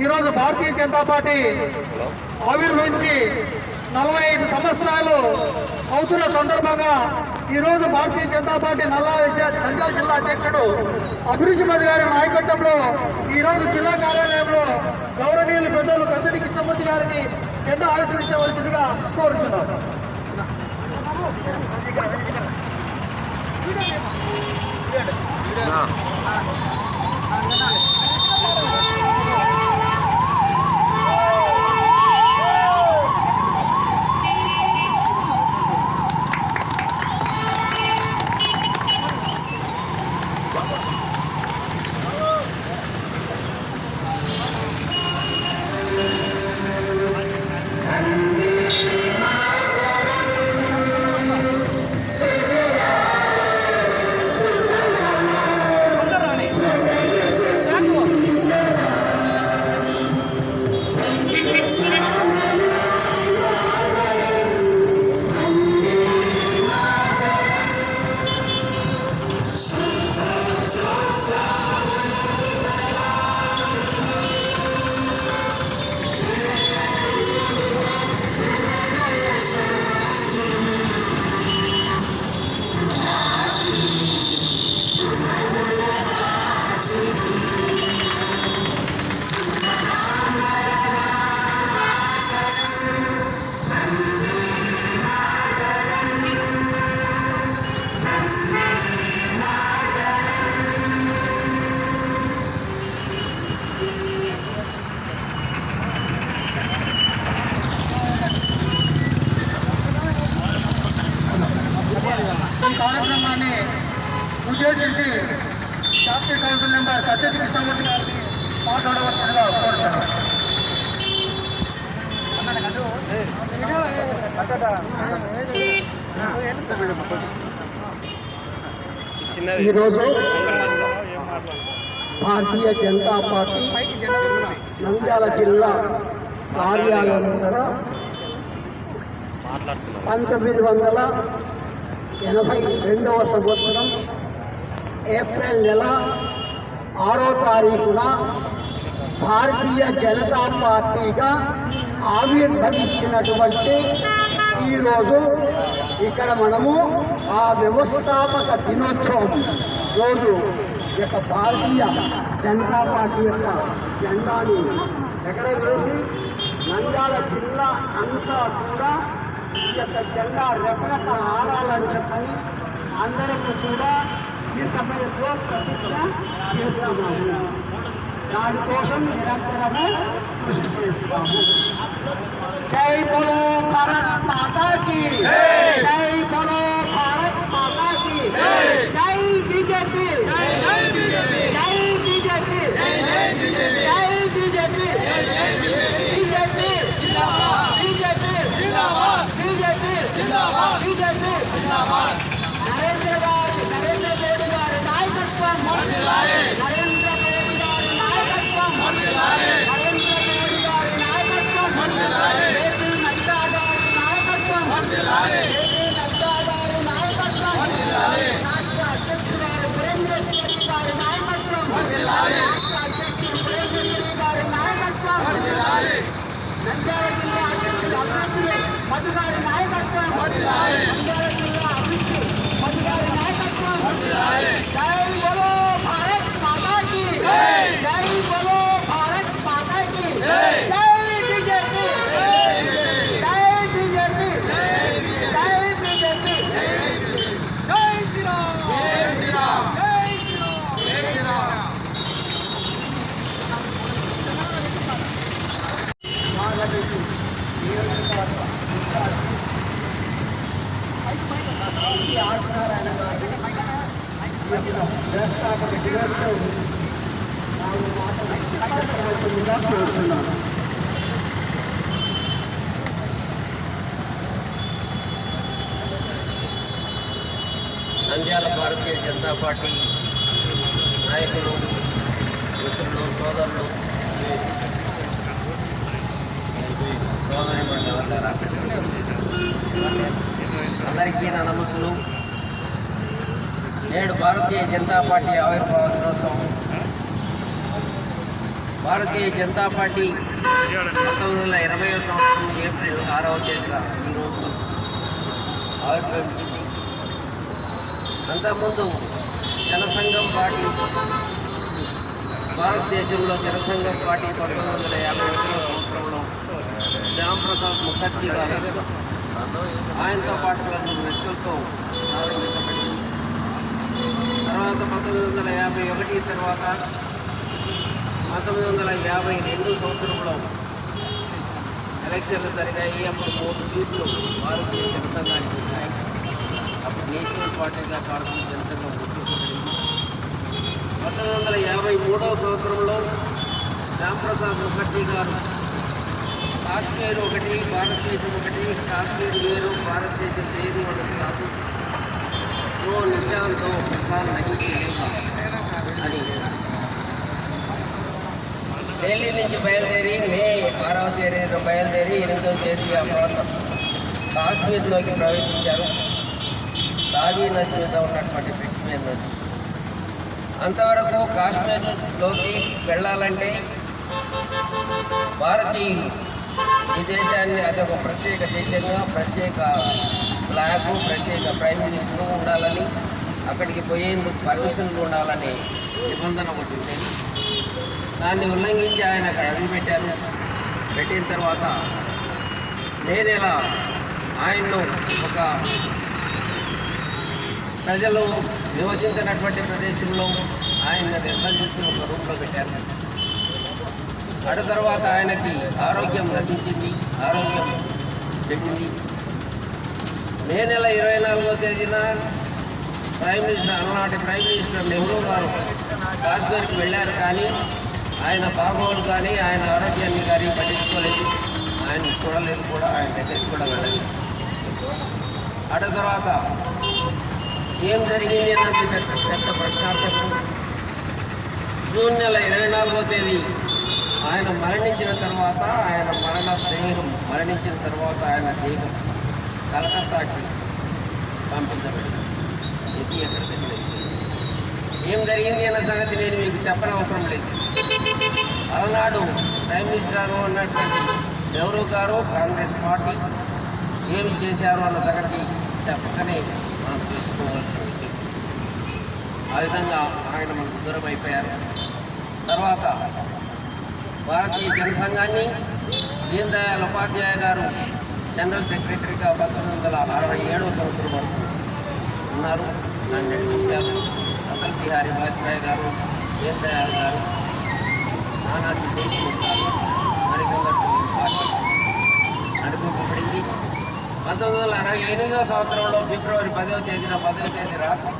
ఈరోజు భారతీయ జనతా పార్టీ ఆవిర్భవించి నలభై ఐదు సంవత్సరాలు అవుతున్న సందర్భంగా ఈరోజు భారతీయ జనతా పార్టీ నల్లా నంద్యాల జిల్లా అధ్యక్షుడు అభిరుచి మధు గారి నాయకత్వంలో ఈరోజు జిల్లా కార్యాలయంలో గౌరవనీయులు పెద్దలు కచ్చడి కృష్ణమూర్తి గారిని జెండా ఆవిష్కరించవలసిందిగా కోరుచున్నాం Yeah. ఉద్దేశించి జాతీయ కౌన్సిల్ మెంబర్ కసెటి కృష్ణమూర్తి గారిని మాట్లాడవలసిందిగా కోరుతున్నాను. ఈరోజు భారతీయ జనతా పార్టీ నంద్యాల జిల్లా కార్యాలయం దగ్గర పంతొమ్మిది వందల ఎనభై రెండవ సంవత్సరం ఏప్రిల్ నెల ఆరో తారీఖున భారతీయ జనతా పార్టీగా ఆవిర్భవించినటువంటి ఈరోజు ఇక్కడ మనము ఆ వ్యవస్థాపక దినోత్సవం రోజు యొక్క భారతీయ జనతా పార్టీ యొక్క జెండాని ఎగరవేసి నంద్యాల జిల్లా అంతా కూడా ఈ యొక్క జెండా రెపరెప ఆడాలని చెప్పని అందరికీ కూడా సమయంలో ప్రతిజ్ఞ చేస్తున్నాము దానికోసం నిరంతరము కృషి చేస్తాము జై బోలో భారత్ మాతా వ్యవస్థాపక దినోత్సవం నాలుగు మాటలు చెప్పవలసిందిగా కోరుతున్నాను నంద్యాల భారతీయ జనతా పార్టీ నాయకులు మిత్రులు సోదరులు సోదరి అందరికీ నా నమస్సులు. నేడు భారతీయ జనతా పార్టీ ఆవిర్భావ దినోత్సవం. భారతీయ జనతా పార్టీ పంతొమ్మిది వందల ఇరవై సంవత్సరం ఏప్రిల్ ఆరవ తేదీన ఈరోజు ఆవిర్భవించింది అంతకుముందు జనసంఘం పార్టీ భారతదేశంలో జనసంఘం పార్టీ పంతొమ్మిది వందల యాభై ఒకటో సంవత్సరంలో శ్యామప్రసాద్ ముఖర్జీ గారు ఆయనతో పాటు వ్యక్తులతో ప్రారంభించబడింది తర్వాత పంతొమ్మిది వందల యాభై ఒకటి తర్వాత పంతొమ్మిది వందల యాభై రెండు సంవత్సరంలో ఎలక్షన్లు జరిగాయి. అప్పుడు మూడు సీట్లు భారతీయ జనసంఘానికి ఉన్నాయి అప్పుడు నేషనల్ పార్టీగా భారతీయ జనసంఘం గుర్తించబడింది పంతొమ్మిది వందల యాభై మూడవ సంవత్సరంలో శ్యాంప్రసాద్ ముఖర్జీ గారు కాశ్మీర్ ఒకటి భారతదేశం ఒకటి కాశ్మీర్ వేరు భారతదేశం వేరు అన్నది కాదు. ఓ నిశాంతో ప్రధాన్ నహీ చలేగా అని ఢిల్లీ నుంచి బయలుదేరి మే ఆరవ తేదీ బయలుదేరి ఎనిమిదవ తేదీ ఆ ప్రాంతం కాశ్మీర్లోకి ప్రవేశించారు. రావి నది మీద ఉన్నటువంటి పిచ్చిమేర్ నది. అంతవరకు కాశ్మీర్లోకి వెళ్ళాలంటే భారతీయులు ఈ దేశాన్ని అదొక ప్రత్యేక దేశంగా ప్రత్యేక ఫ్లాగు ప్రత్యేక ప్రైమ్ మినిస్టర్ ఉండాలని అక్కడికి పోయేందుకు పర్మిషన్లు ఉండాలని నిబంధన ఒకటి ఉండేది. దాన్ని ఉల్లంఘించి ఆయన అక్కడ అడుగుపెట్టారు పెట్టిన తర్వాత నేను ఎలా ఆయన్ను ఒక ప్రజలు నివసించినటువంటి ప్రదేశంలో ఆయన్ని నిర్బంధించి ఒక రూమ్లో పెట్టారు. అటు తర్వాత ఆయనకి ఆరోగ్యం నశించింది ఆరోగ్యం చెడింది మే నెల ఇరవై నాలుగో తేదీన ప్రైమ్ మినిస్టర్ అలనాటి ప్రైమ్ మినిస్టర్ నెహ్రూ గారు కాశ్మీర్కి వెళ్ళారు కానీ ఆయన బాగోలు కానీ ఆయన ఆరోగ్యాన్ని కానీ పట్టించుకోలేదు. ఆయన చూడలేదు కూడా ఆయన దగ్గరికి కూడా వెళ్ళలేదు. అటు తర్వాత ఏం జరిగింది అన్నది పెద్ద పెద్ద ప్రశ్నార్థకం. జూన్ నెల ఇరవై నాలుగో తేదీ ఆయన మరణించిన తర్వాత ఆయన మరణ దేహం మరణించిన తర్వాత ఆయన దేహం. కలకత్తాకి పంపించబడింది ఇది ఎక్కడ తెలియని విషయం? ఏం జరిగింది అన్న సంగతి నేను మీకు చెప్పనవసరం లేదు. అలనాడు ప్రైమ్ మినిస్టర్ ఉన్నటువంటి నెహ్రూ గారు కాంగ్రెస్ పార్టీ ఏమి చేశారు అన్న సంగతి చెప్పకనే మనం తెలుసుకోవాల్సిన విషయం. ఆ విధంగా ఆయన మనకు దూరం అయిపోయారు. తర్వాత భారతీయ జనసంఘాన్ని దీన్ దయాళ్ ఉపాధ్యాయ గారు జనరల్ సెక్రటరీగా పంతొమ్మిది వందల అరవై ఏడవ సంవత్సరం వరకు ఉన్నారు. దాన్ని నడిపించారు అటల్ బిహారీ వాజ్పేయి గారు దీన్ గారు నానాజీ దేశ్ముఖ్ గారు మరికొందరు ఈ పార్టీ నడిపింపబడింది పంతొమ్మిది వందల అరవై ఎనిమిదవ సంవత్సరంలో ఫిబ్రవరి పదవ తేదీన పదవ తేదీ రాత్రి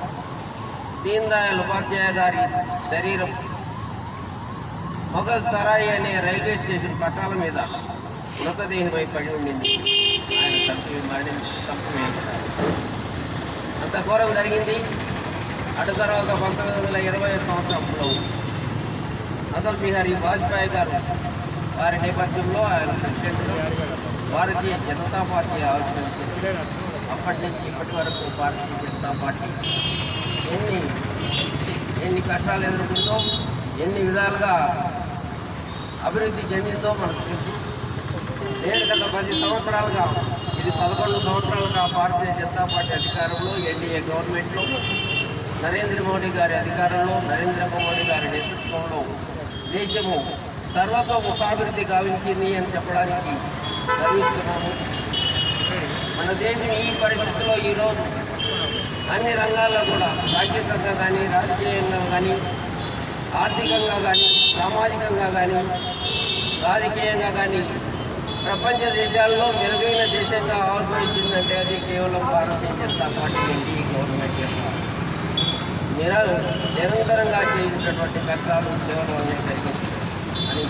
దీన్ దయాళ్ ఉపాధ్యాయ గారి శరీరం మొఘల్ సరాయి అనే రైల్వే స్టేషన్ పట్టాల మీద మృతదేహమై పడి ఉండింది. ఆయన తప్పి మరణి తప్పవేయబడ్డారు అంత ఘోరం జరిగింది. అటు తర్వాత పంతొమ్మిది వందల ఇరవై సంవత్సరంలో అటల్ బిహారీ వాజ్పేయి గారు వారి నేపథ్యంలో ఆయన ప్రెసిడెంట్గా భారతీయ జనతా పార్టీ ఆవిర్భవించింది అప్పటి నుంచి ఇప్పటి వరకు భారతీయ జనతా పార్టీ ఎన్ని ఎన్ని కష్టాలు ఎదుర్కొందో ఎన్ని విధాలుగా అభివృద్ధి చెందిందో మనకు తెలుసు. నేను గత పది సంవత్సరాలుగా ఇది పదకొండు సంవత్సరాలుగా భారతీయ జనతా పార్టీ అధికారంలో ఎన్డీఏ గవర్నమెంట్లో నరేంద్ర మోడీ గారి అధికారంలో నరేంద్ర మోడీ గారి నేతృత్వంలో దేశము సర్వతోముఖాభివృద్ధి గావించింది అని చెప్పడానికి గర్విస్తున్నాము. మన దేశం ఈ పరిస్థితిలో ఈరోజు అన్ని రంగాల్లో కూడా సాంఘికంగా కానీ రాజకీయంగా కానీ ఆర్థికంగా కానీ సామాజికంగా కానీ రాజకీయంగా కానీ ప్రపంచ దేశాల్లో మెరుగైన దేశంగా ఆవిర్భవించిందంటే అది కేవలం Bharatiya Janata party NDA government యొక్క నిర నిరంతరంగా చేసినటువంటి కష్టాలు సేవలు వల్లే జరిగింది అని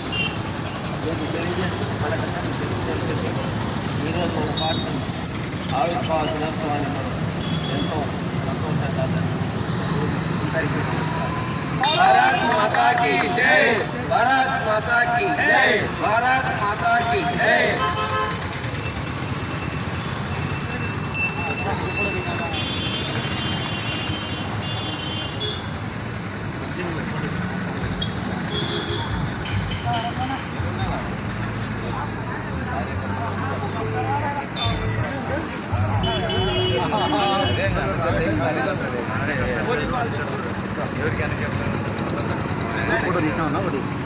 మీకు తెలియజేస్తుంది మనకందరికీ తెలిసి తెలిసింది ఈరోజు ఒక పార్టీ ఆవిర్భావ దినోత్సవాన్ని మనం ఎంతో సంతోషంగా అందరికీ నమస్కారం. భారత్ మాతాకి జై! भारत माता की जय भारत माता की जय ఎవరికైనా చెప్తాను ఫోటో తీసినా ఉన్నా ఒకటి